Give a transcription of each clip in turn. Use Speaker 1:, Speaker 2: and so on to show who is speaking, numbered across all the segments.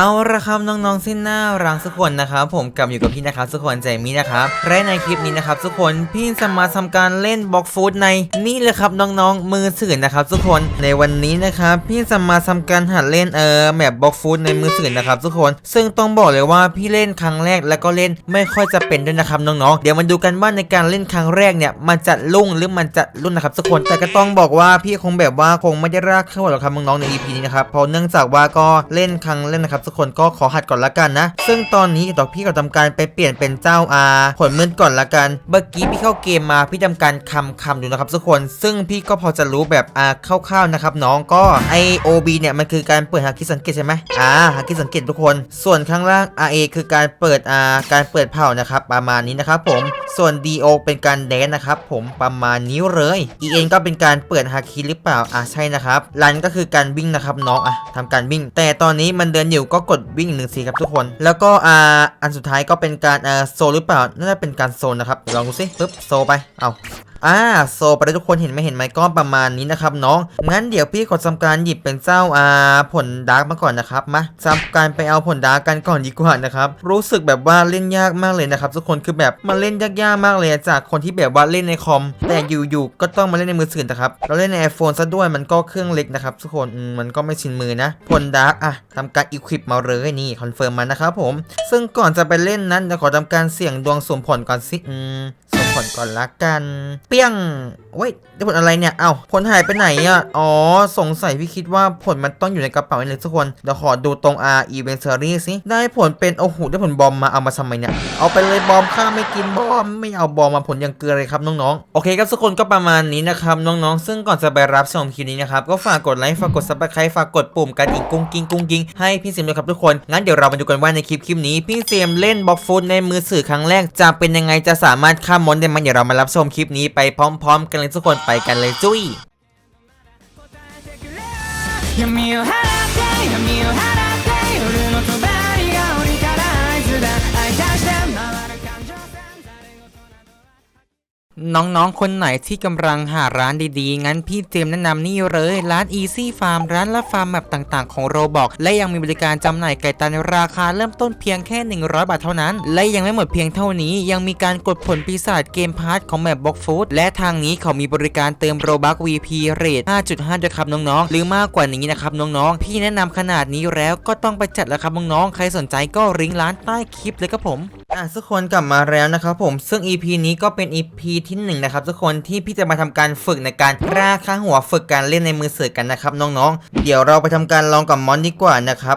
Speaker 1: เอาละครับน้องๆสิ้นหน้ารังสุกคนนะครับผมกลับอยู่กับพี่นะครับสุกคนใจมีนะครับและในคลิปนี้นะครับทุกคนพี่จะมาทำการเล่นบล็อกฟูดในนี่เลยครับน้องๆมือถือนะครับทุกคนในวันนี้นะครับพี่จะมาทำการหัดเล่นเออแมปบล็อกฟูดในมือถือนะครับทุกคน ซึ่งต้องบอกเลยว่าพี่เล่นครั้งแรกแล้วก็เล่นไม่ค่อยจะเป็นด้วยนะครับน้องๆเดี๋ยวมาดูกันว่าในการเล่นครั้งแรกเนี่ยมันจะลุ่งหรือมันจะรุ่นนะครับทุกคนแต่ก็ต้องบอกว่าพี่คงแบบว่าคงไม่ได้รากเข้าหรอกครับน้องๆใน EP นี้นะครับเพราะเนื่องจากว่าก็เล่นครั้งเล่นนะครับทุกคนก็ขอหัดก่อนละกันนะ ซึ่งตอนนี้ดอกพี่ก็ทำการไปเปลี่ยนเป็นเจ้าอาผลมืดก่อนละกันเมื่อกี้พี่เข้าเกมมาพี่ทำการคำคำดูนะครับทุกคน ซึ่งพี่ก็พอจะรู้แบบอาคร่าวๆนะครับน้องก็ไอโอบีเนี่ยมันคือการเปิดหาคิดสังเกตใช่ไหมอ่าหาคิดสังเกตทุกคน ส่วนข้างล่าง RA คือการเปิดอาการเปิดเผ่านะครับประมาณนี้นะครับผมส่วน DO เป็นการแดนนะครับผมประมาณนี้เลย EN ก็เป็นการเปิดฮาคิหรือเปล่าอะใช่นะครับรันก็คือการวิ่งนะครับน้องอะทำการวิ่ง แต่ตอนนี้มันเดินอยู่ก็กดวิ่งหนึ่งสีครับทุกคน แล้วก็อ่าอันสุดท้ายก็เป็นการอ่าโซหรือเปล่าน่าจะเป็นการโซนนะครับลองดูสิปึ๊บโซไปเอา อ่าโซไปแล้วทุกคนเห็นไหมเห็นไหมก็ประมาณนี้นะครับน้องงั้นเดี๋ยวพี่ขอทำการหยิบเป็นเจ้าอ่าผลดาร์กมาก่อนนะครับมาทำการไปเอาผลดาร์กกันก่อนดีกว่านะครับรู้สึกแบบว่าเล่นยากมากเลยนะครับทุกคนคือแบบมันเล่นยากๆมากเลยจากคนที่แบบว่าเล่นในคอม แต่อยู่ๆก็ต้องมาเล่นในมือถือนะครับเราเล่นใน iPhone ซะด้วยมันก็เครื่องเล็กนะครับทุกคนมันก็ไม่ชินมือนะ ผลดาร์กอะทำการอีควิปมาเลยนี่คอนเฟิร์มมานะครับผม ซึ่งก่อนจะไปเล่นนั้นจะขอทำการเสี่ยงดวงสมผลก่อนสิอืมสมผลก่อนละกันเปี้ยงเว้ยได้ผลอะไรเนี่ย เอ้าผลหายไปไหนอะ อ๋อ สงสัยพี่คิดว่าผลมันต้องอยู่ในกระเป๋านี่เลยทุกคน เดี๋ยวขอดูตรง R Event Series สิ ได้ผลเป็น โอ้โห ได้ผลบอมมาเอามาทำไมเนี่ย เอาไปเลยบอมข้าไม่กินบอม ไม่เอาบอมมาผลยังเกลือเลยครับน้องๆ โอเคครับทุกคนก็ประมาณนี้นะครับน้องๆ ซึ่งก่อนจะไปรับชมคลิปนี้นะครับ ก็ฝากกดไลค์ ฝากกด subscribe ฝากกดปุ่มกระดิ่งกุ้งกิ้งกุ้งกิ้งให้พี่เซมด้วยครับทุกคน งั้นเดี๋ยวเรามาดูกันว่าในคลิปคลิปนี้พี่เซมเล่นบล็อกฟุตในมือถือครั้งแรกจะเป็นยังไงจะสามารถข้ามมอนได้ไหมเดี๋ยวเรามารับชมคลิปนี้ไปพร้อม ๆ กันเลยทุกคนไปกันเลยจุ้ย น้องๆ คนไหนที่กำลังหาร้านดีๆ งั้นพี่เจมแนะนำนี่เลย ร้าน Easy Farm ร้านรับฟาร์มแบบต่างๆ ของโรบอกและยังมีบริการจำหน่ายไก่ตันราคาเริ่มต้นเพียงแค่ 100 บาทเท่านั้น และยังไม่หมดเพียงเท่านี้ ยังมีการกดผลปีศาจเกมพาร์ทของแมปบ็อกฟูดและทางนี้เขามีบริการเติมโรบัก VP เรท5.5ด้วยครับน้องๆ หรือมากกว่านี้นะครับน้องๆ พี่แนะนำขนาดนี้แล้วก็ต้องไปจัดแล้วครับน้องๆ ใครสนใจก็ริงร้านใต้คลิปเลยครับผม อะทุกคนกลับมาแล้วนะครับผม ซึ่ง EP นี้ก็เป็น EP ที่หนึ่งนะครับทุกคนที่พี่จะมาทำการฝึกในการราค่างหัวฝึกการเล่นในมือเสือกันนะครับน้องๆ เดี๋ยวเราไปทำการลองกับมอนดีกว่านะครับ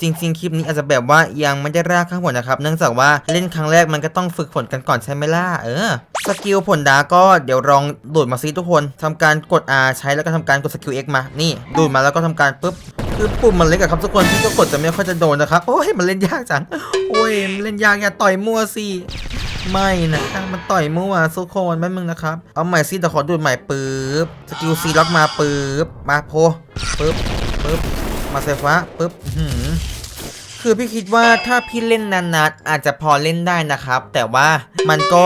Speaker 1: จริง ๆ คลิปนี้อาจจะแบบว่ายังไม่ได้ราค่างหัวนะครับเนื่องจากว่าเล่นครั้งแรกมันก็ต้องฝึกฝนกันก่อนใช่ไหมล่ะเออสกิลผลดาก็เดี๋ยวลองดูดมาซิทุกคนทำการกด R ใช้แล้วก็ทำการกดสกิล X มานี่ดูดมาแล้วก็ทำการปุ๊บคือปุ่มมันเล็กอะครับทุกคนพี่ก็กดจะไม่ค่อยจะโดนนะครับโอ้ยมันเล่นยากจังโอ้ยมันเล่นยากอย่าต่อยมั่วสิ ไม่นะมันต่อยมั่วทุกคนแป๊บนึงนะครับ เอาใหม่ซิแต่ขอดูดใหม่ปึ๊บสกิลซีล็อกมาปึ๊บมาโพปึ๊บปึ๊บมาเซฟ้าปึ๊บหืม คือพี่คิดว่าถ้าพี่เล่นนานๆอาจจะพอเล่นได้นะครับ แต่ว่ามันก็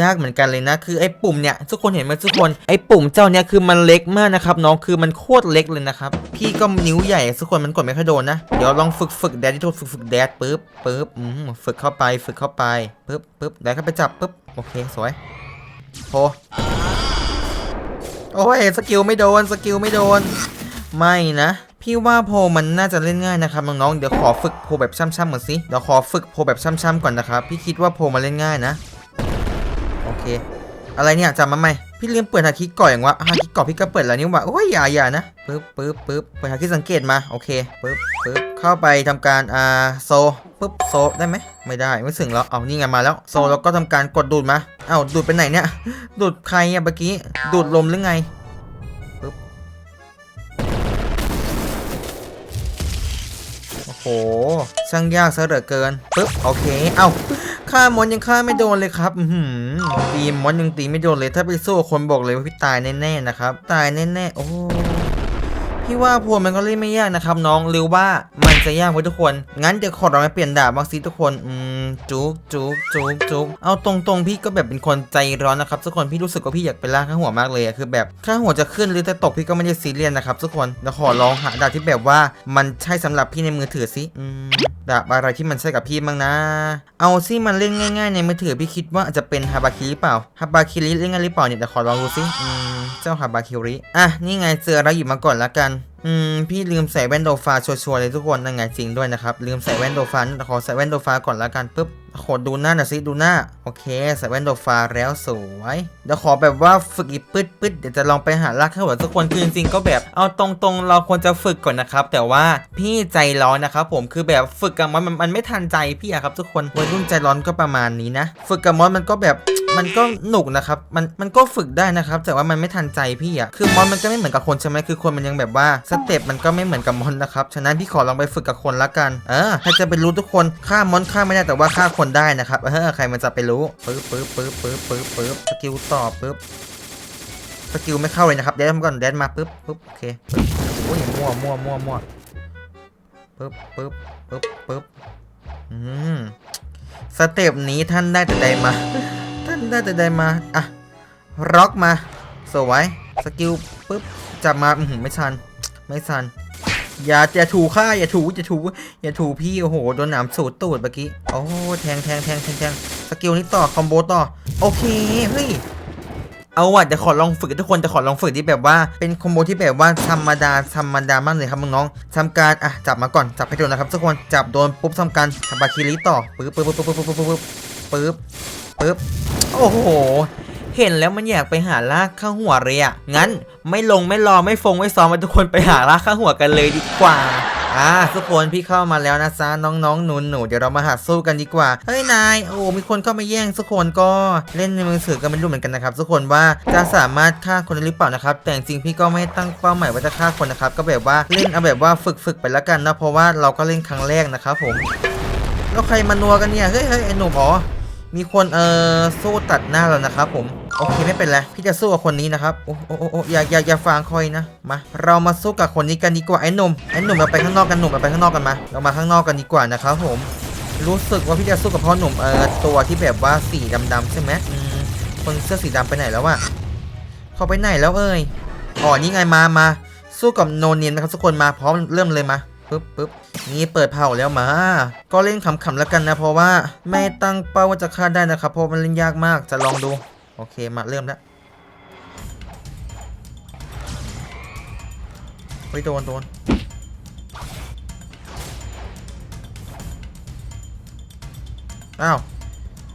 Speaker 1: ยากเหมือนกันเลยนะ คือไอ้ปุ่มเนี่ยทุกคนเห็นไหมทุกคนไอ้ปุ่มเจ้าเนี่ยคือมันเล็กมากนะครับน้องคือมันโคตรเล็กเลยนะครับพี่ก็นิ้วใหญ่ทุกคนมันกดไม่ค่อยโดนนะเดี๋ยวลองฝึกฝึกแดดที่ทุกฝึกฝึกแดดปึ๊บปึ๊บอืมฝึกเข้าไปฝึกเข้าไปปึ๊บปึ๊บแดดเข้าไปจับปึ๊บโอเคสวยโพโอ้ยสกิลไม่โดนสกิลไม่โดน ไม่นะ พี่ว่าโพลมันน่าจะเล่นง่ายนะครับน้องๆเดี๋ยวขอฝึกโพลแบบช่ำๆก่อนสิเดี๋ยวขอฝึกโพลแบบช่ำๆก่อนนะครับพี่คิดว่าโพลมาเล่นง่ายนะโอเค อะไรเนี่ยจำมาไหมพี่ลืมเปิดฮาคิก่อนอย่างวะฮาคิก่อนพี่ก็เปิดแล้วนี่ว่าโอ้ยอย่าอย่านะปึ๊บปึ๊บปึ๊บเปิดฮาคิสังเกตมาโอเคปึ๊บปึ๊บเข้าไปทำการอ่าโซปึ๊บโซได้ไหมไม่ได้ไม่ถึงแล้วเอานี่ไงมาแล้วโซแล้วก็ทำการกดดูดมาเอ้าดูดไปไหนเนี่ยดูดใครอะเมื่อกี้ดูดลมหรือไง ช่างยากซะเหลือเกินปึ๊บโอเค เอ้าฆ่ามอนยังฆ่าไม่โดนเลยครับอือหือตีมอนยังตีไม่โดนเลยถ้าไปสู้คนบอกเลยว่าพี่ตายแน่ๆนะครับ ตายแน่ๆโอ้ พี่ว่าพวมันก็เล่นไม่ยากนะครับน้องหรือว่ามันจะยากไว้ทุกคน งั้นเดี๋ยวขอเราไปเปลี่ยนดาบบ้างสิทุกคน อืม จุกจุกจุกจุกเอาตรงๆ พี่ก็แบบเป็นคนใจร้อนนะครับทุกคน พี่รู้สึกว่าพี่อยากไปล่าข้าหัวมากเลยอะคือแบบข้าหัวจะขึ้นหรือจะตกพี่ก็ไม่ได้ซีเรียสนะครับทุกคนเดี๋ยวขอลองหาดาบที่แบบว่ามันใช่สำหรับพี่ในมือถือสิ อืม ดาบอะไรที่มันใช่กับพี่บ้างนะ เอาสิมันเล่นง่าย ๆ ในมือถือพี่คิดว่าอาจจะเป็นฮาบาคิหรือเปล่า ฮาบาคิริเล่นง่ายหรือเปล่าเนี่ยเดี๋ยวขอลองดูสิ อืมเจ้าฮาบาคิริ อะ นี่ไงเจอแล้วหยิบมาก่อนละกัน อืม พี่ลืมใส่แว่นโดฟาชัวร์ๆเลยทุกคนนั่นไงจริงด้วยนะครับ ลืมใส่แว่นโดฟาขอใส่แว่นโดฟาก่อนละกันปุ๊บขอดูหน้าหน่อยสิดูหน้า โอเคใส่แว่นโดฟาแล้วสวยเดี๋ยวขอแบบว่าฝึกอีกปึ๊ดปึ๊ดเดี๋ยวจะลองไปหาลากข้าวหัวทุกคนคือจริงๆก็แบบเอาตรงๆ เราควรจะฝึกก่อนนะครับ แต่ว่าพี่ใจร้อนนะครับผมคือแบบฝึกกับมอนมันไม่ทันใจพี่อะครับทุกคนวัยรุ่นใจร้อนก็ประมาณนี้นะ ฝึกกับมอสมันก็แบบ มันก็หนุกนะครับมันมันก็ฝึกได้นะครับ แต่ว่ามันไม่ทันใจพี่อะคือมอนมันก็ไม่เหมือนกับคนใช่ไหมคือคนมันยังแบบว่าสเต็ปมันก็ไม่เหมือนกับมอนนะครับฉะนั้นพี่ขอลองไปฝึกกับคนละกันเออใครจะไปรู้ทุกคนฆ่ามอนฆ่าไม่ได้แต่ว่าฆ่าคนได้นะครับเออใครมันจะไปรู้ปึ๊บปึ๊บปึ๊บปึ๊บปึ๊บปึ๊บสกิลต่อปึ๊บสกิลไม่เข้าเลยนะครับเดนมาก่อนเดนมาปึ๊บปึ๊บโอเคปึ๊บโอ้ยมั่วมั่วมั่วมั่วปึ๊บปึ๊บปึ๊บปึ๊บอืมสเต็ปนี้ท่านได้แต่ใดมา ท่านได้แต่ใดมา อะร็อกมาสวยสกิลปุ๊บจับมาอือหือไม่ชัน ไม่ชัน อย่าอย่าถูข้าอย่าถูอย่าถูอย่าถูพี่โอ้โหโดนหนามสูดตูดเมื่อกี้โอ้แทงแทงแทงแทงแทงสกิลนี้ต่อคอมโบต่อโอเคเฮ้ยเอาว่ะจะขอลองฝึกทุกคนจะขอลองฝึกที่แบบว่าเป็นคอมโบที่แบบว่าธรรมดาธรรมดามากเลยครับน้องๆทำการอะจับมาก่อนจับให้โดนนะครับทุกคนจับโดนปุ๊บทำการทำบาคิริต่อปึ๊บปึ๊บปึ๊บปึ๊บปึ๊บปึ๊บปึ๊บ ปึ๊บ โอ้โห เห็นแล้วมันอยากไปหาลากข้าหัวเลยอะงั้นไม่ลงไม่รอไม่ฟงไม่ซ้อมมาทุกคนไปหาลากข้าหัวกันเลยดีกว่าอ่าทุกคนพี่เข้ามาแล้วนะจ๊ะน้องๆหนูหนูเดี๋ยวเรามาหาสู้กันดีกว่าเฮ้ยนายโอ้มีคนเข้ามาแย่งทุกคนก็เล่นในมือถือก็ไม่รู้เหมือนกันนะครับทุกคนว่าจะสามารถฆ่าคนได้หรือเปล่านะครับ แต่จริงพี่ก็ไม่ตั้งเป้าหมายว่าจะฆ่าคนนะครับ ก็แบบว่าเล่นเอาแบบว่าฝึกๆไปแล้วกันนะเพราะว่าเราก็เล่นครั้งแรกนะครับผมแล้วใครมานัวกันเนี่ยเฮ้ยเฮ้ยไอ้หนุ่มอ๋อ มีคนเอ่อสู้ตัดหน้าเรานะครับผมโอเคไม่เป็นไรพี่จะสู้กับคนนี้นะครับโอ้โอ้โอ้โอ้อย่าอย่าอย่าฟางคอยนะมาเรามาสู้กับคนนี้กันดีกว่าไอ้หนุ่มไอ้หนุ่มเราไปข้างนอกกันหนุ่มเราไปข้างนอกกันมา เรามาข้างนอกกันดีกว่านะครับผม รู้สึกว่าพี่จะสู้กับพ่อหนุ่มเอ่อตัวที่แบบว่าสีดำๆใช่ไหมอืมคนเสื้อสีดำไปไหนแล้ววะเขาไปไหนแล้วเอ่ยอ๋อนี่ไงมามาสู้กับโนเนียนนะครับทุกคนมาพร้อมเริ่มเลยมา ปึ๊บปึ๊บนี่เปิดเผาแล้วมา ก็เล่นขำๆแล้วกันนะ เพราะว่าไม่ตั้งเป้าว่าจะฆ่าได้นะครับ เพราะมันเล่นยากมากจะลองดู โอเคมาเริ่มแล้วเฮ้ยโดนโดนอ้าว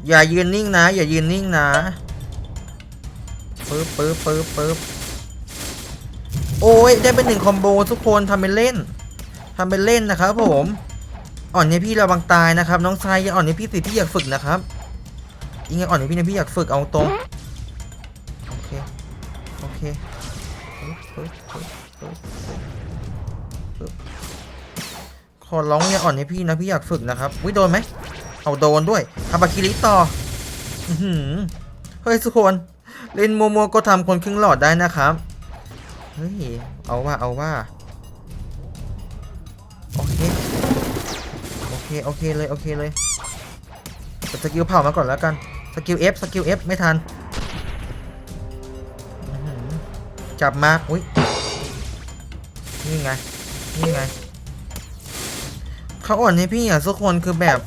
Speaker 1: อย่ายืนนิ่งนะ อย่ายืนนิ่งนะปึ๊บปึ๊บปึ๊บปึ๊บโอ้ยได้เป็นหนึ่งคอมโบทุกคนทำเป็นเล่น ทำเป็นเล่นนะครับผมอ่อนให้พี่ระวังตายนะครับ น้องชายอย่าอ่อนให้พี่สิพี่อยากฝึกนะครับยังไงอ่อนให้พี่นะพี่อยากฝึกเอาตรงโอเคโอเคขอร้องอย่าอ่อนให้พี่นะพี่อยากฝึกนะครับวิโดนไหมเอาโดนด้วยอาบาคิริต่อเฮ้ยทุกคนเล่นมัวๆก็ทำคนครึ่งหลอดได้นะครับเฮ้ยเอาว่าเอาว่า โอเคโอเคเลยโอเคเลยสกิลเผามาก่อนแล้วกันสกิล F สกิล F ไม่ทันจับมาอุ้ยนี่ไงนี่ไงเขาอ่อนให้พี่อะทุกคนคือแบบ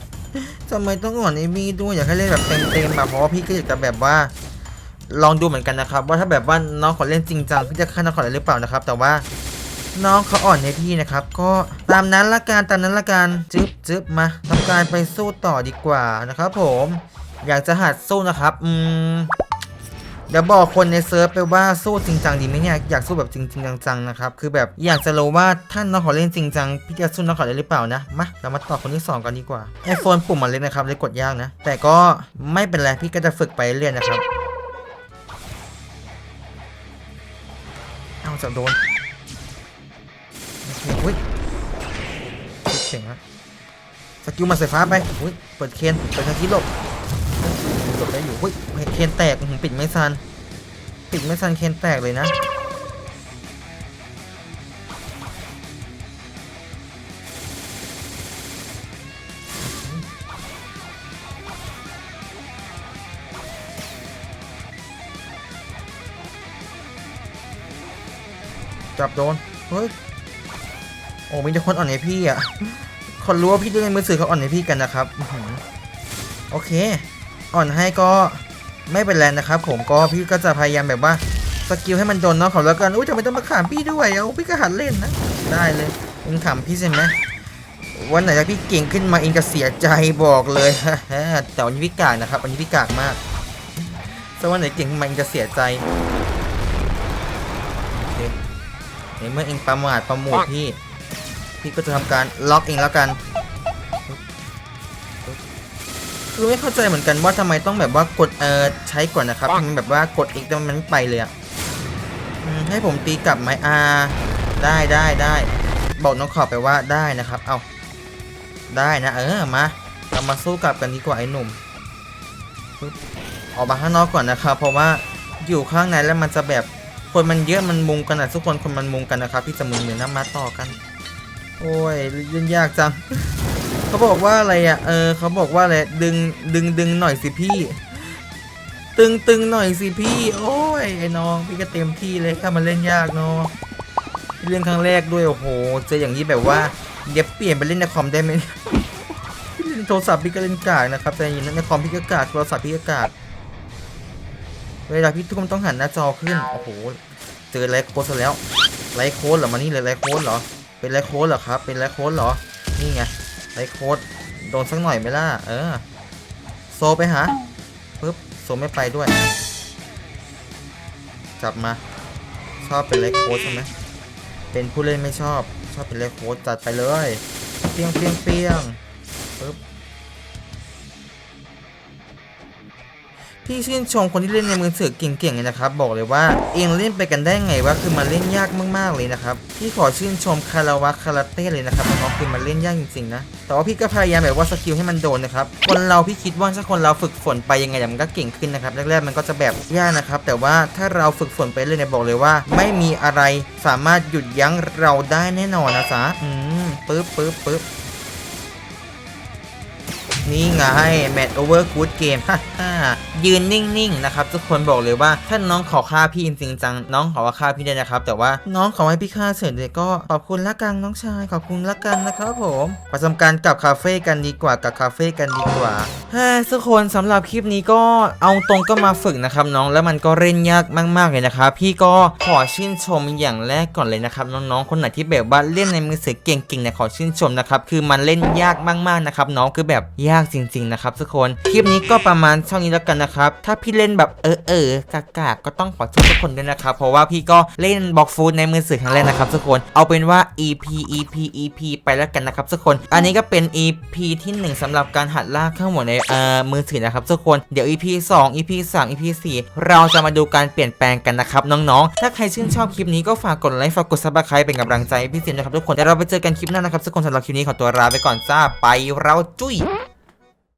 Speaker 1: ทำไมต้องอ่อนให้พี่ด้วยอยากให้เล่นแบบเต็มๆแบบเพราะว่าพี่ก็อยากจะแบบว่า ลองดูเหมือนกันนะครับ ว่าถ้าแบบว่าน้องขอเล่นจริงจังพี่จะฆ่าน้องขอได้หรือเปล่านะครับ แต่ว่า น้องเขาอ่อนให้พี่นะครับ ก็ตามนั้นละกันตามนั้นละกันจึ๊บจึ๊บมาทำการไปสู้ต่อดีกว่านะครับ ผม อยากจะหัดสู้นะครับอืมเดี๋ยวบอกคนในเซิร์ฟไปว่าสู้จริงจังดีไหมเนี่ยอยากสู้แบบจริงจริงจังๆนะครับคือแบบอยากจะรู้ว่าท่านน้องขอเล่นจริงจังพี่จะสู้น้องขอได้หรือเปล่านะมาเรามาต่อคนที่สองกันดีกว่าไอโฟนปุ่มมันเล็กนะครับเลยกดยากนะ แต่ก็ไม่เป็นไรพี่ก็จะฝึกไปเรื่อยนะครับเอาจะโดน เฮ้ยเจ๋งฮะสกิลมาใส่ฟ้าไปอุ้ยเปิดเคนเปิดทางที่หลบหลบได้อยู่เฮ้ยเคนแตกผมปิดไม่ซันปิดไม่ซันเคนแตกเลยนะจับโดน เฮ้ย อ้มีแต่คนอ่อนให้พี่อะ คนรู้ว่าพี่ด้วยในมือสื่อเขาอ่อนให้พี่กันนะครับโอเค อ่อนให้ก็ไม่เป็นไรนะครับ ผมก็พี่ก็จะพยายามแบบว่าสกิลให้มันโดนน้องเขาแล้วกันอุ้ยทำไมต้องมาขามพี่ด้วยเอาพี่ก็หัดเล่นนะ ได้เลยเองขำพี่ใช่ไหมวันไหนถ้าพี่เก่งขึ้นมาเองจะเสียใจบอกเลยแต่วันนี้พี่กากนะครับวันนี้พี่กากมากถ้าวันไหนเก่งขึ้นมาเองจะเสียใจโอเคในเมื่อเองประมาทประมูทพี่ พี่ก็จะทำการล็อกเองแล้วกัน คือไม่เข้าใจเหมือนกันว่าทำไมต้องแบบว่ากดเออใช้ก่อนนะครับทำไมแบบว่ากดอีกแต่มันไม่ไปเลยอะอืมให้ผมตีกลับไหมอ่าได้ได้ได้บอกน้องขอบไปว่าได้นะครับ เอาได้นะเออมาเรามาสู้กลับกันดีกว่าไอ้หนุ่มปึ๊บออกมาข้างนอกก่อนนะครับ เพราะว่าอยู่ข้างในแล้วมันจะแบบคนมันเยอะมันมุงกันอะทุกคนคนมันมุงกันนะครับพี่จะมือมือน้ำมาต่อกัน โอ้ยยุ่งยากจัง เขาบอกว่าอะไรอะ เออเขาบอกว่าอะไร ดึง ดึง ดึงหน่อยสิพี่ ตึงตึงหน่อยสิพี่ โอ้ยไอ้น้อง พี่ก็เต็มที่เลยถ้ามันเล่นยากเนาะ เล่นครั้งแรกด้วย โอ้โห เจออย่างนี้แบบว่า เดี๋ยวเปลี่ยนไปเล่นในคอมได้ไหมพี่เล่นโทรศัพท์พี่ก็เล่นกากนะครับ แต่อยินในคอมพี่ก็กาก โทรศัพท์พี่ก็กาก เวลาพี่ทุกคนต้องหันหน้าจอขึ้น โอ้โห เจอไลฟ์โค้ดซะแล้ว ไลฟ์โค้ดเหรอมานี่เลยไลฟ์โค้ดเหรอ เป็นไลฟ์โค้ดเหรอครับ เป็นไลฟ์โค้ดเหรอ นี่ไงไลฟ์โค้ดโดนสักหน่อยไหมล่ะ เออ โซไปหาปึ๊บโซไม่ไปด้วย จับมา ชอบเป็นไลฟ์โค้ดใช่ไหมเป็นผู้เล่นไม่ชอบ ชอบเป็นไลฟ์โค้ดจัดไปเลย เปียงเปียงเปียงปึ๊บ พี่ชื่นชมคนที่เล่นในมือถือเก่งๆเลยนะครับ บอกเลยว่าเองเล่นไปกันได้ไงวะคือมันเล่นยากมากๆเลยนะครับพี่ขอชื่นชมคาราวะคาราเต้เลยนะครับน้องคือมันเล่นยากจริงๆนะแต่ว่าพี่ก็พยายามแบบว่าสกิลให้มันโดนนะครับคนเราพี่คิดว่าถ้าคนเราฝึกฝนไปยังไงมันก็เก่งขึ้นนะครับแรกๆมันก็จะแบบยากนะครับ แต่ว่าถ้าเราฝึกฝนไปเรื่อยเนี่ยบอกเลยว่า ไม่มีอะไรสามารถหยุดยั้งเราได้แน่นอนนะจ๊ะอืมปึ๊บปึ๊บปึ๊บนี่ไงแมตช์โอเวอร์กูดเกมฮ่าฮ่า ยืนนิ่งๆนะครับทุกคนบอกเลยว่าถ้าน้องขอฆ่าพี่จริงจังน้องขอว่าฆ่าพี่ได้นะครับ แต่ว่าน้องขอให้พี่ฆ่าเสร็จเลยก็ขอบคุณละกันน้องชายขอบคุณละกันนะครับผมประจำการกลับคาเฟ่กันดีกว่ากับคาเฟ่กันดีกว่าฮ่าทุกคนสำหรับคลิปนี้ก็เอาตรงก็มาฝึกนะครับน้องแล้วมันก็เล่นยากมากๆเลยนะครับพี่ก็ขอชื่นชมอย่างแรกก่อนเลยนะครับน้องๆคนไหนที่แบบว่าเล่นในมือถือเก่งๆเนี่ยขอชื่นชมนะครับคือมันเล่นยากมากๆนะครับน้องคือแบบยากจริง ๆนะครับทุกคนคลิปนี้ก็ประมาณเท่านี้แล้วกันนะครับ ถ้าพี่เล่นแบบเออเออกากากๆก็ต้องขอโทษทุกคนด้วยนะครับ เพราะว่าพี่ก็เล่นบล็อกฟูดในมือถือครั้งแรกนะครับทุกคน เอาเป็นว่า EP EP EP ไปแล้วกันนะครับทุกคน อันนี้ก็เป็น EP ที่หนึ่งสำหรับการหัดลากข้าหมดในเอ่อมือถือนะครับทุกคน เดี๋ยว EP 2 EP 3 EP 4 เราจะมาดูการเปลี่ยนแปลงกันนะครับน้องๆ ถ้าใครชื่นชอบคลิปนี้ก็ฝากกดไลค์ฝากกดซับสไครป์เป็นกำลังใจพี่เสียมนะครับทุกคนเดี๋ยวเราไปเจอกันคลิปหน้านะครับทุกคนสำหรับคลิปนี้ขอตัวลาไปก่อนจ้าไปเราจุ้ย